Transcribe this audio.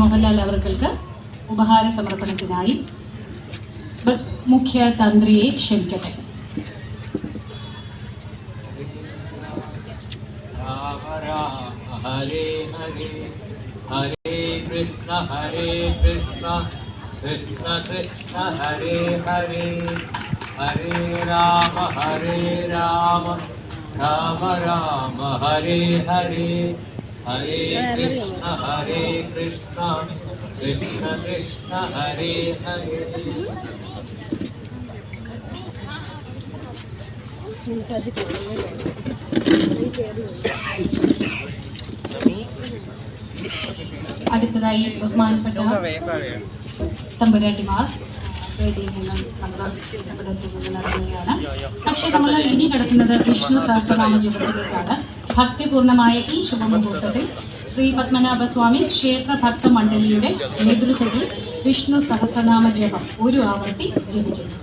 മോഹൻലാൽ അവർക്കൾക്ക് ഉപഹാര സമർപ്പണത്തിനായി മുഖ്യ തന്ത്രിയെ ക്ഷണിക്കട്ടെ ഹരേ ഹരേ ഹരേ കൃഷ്ണ ഹരേ കൃഷ്ണ കൃഷ്ണ കൃഷ്ണ ഹരേ ഹരേ ഹരേ രാമ ഹരേ രാമ രാമ രാമ ഹരേ ഹരേ ഹരേ കൃഷ്ണ ഹരേ കൃഷ്ണ കൃഷ്ണ കൃഷ്ണ ഹരേ ഹരേ അടുത്തതായി ബഹുമാനപ്പെട്ട തമ്പുരാട്ടിമാർ. പക്ഷെ നമ്മൾ ഇനി കിടക്കുന്നത് വിഷ്ണു സഹസ്രനാമ ജീവിതത്തിലേക്കാണ് ഭക്തിപൂർണമായ ഈ ശുഭമുഹൂർത്തത്തിൽ ശ്രീ പത്മനാഭസ്വാമി ക്ഷേത്ര ഭക്ത മണ്ഡലിയുടെ നേതൃത്വത്തിൽ വിഷ്ണു സഹസ്രനാമ ജപം ഒരു ആവർത്തി ജപിക്കുന്നു.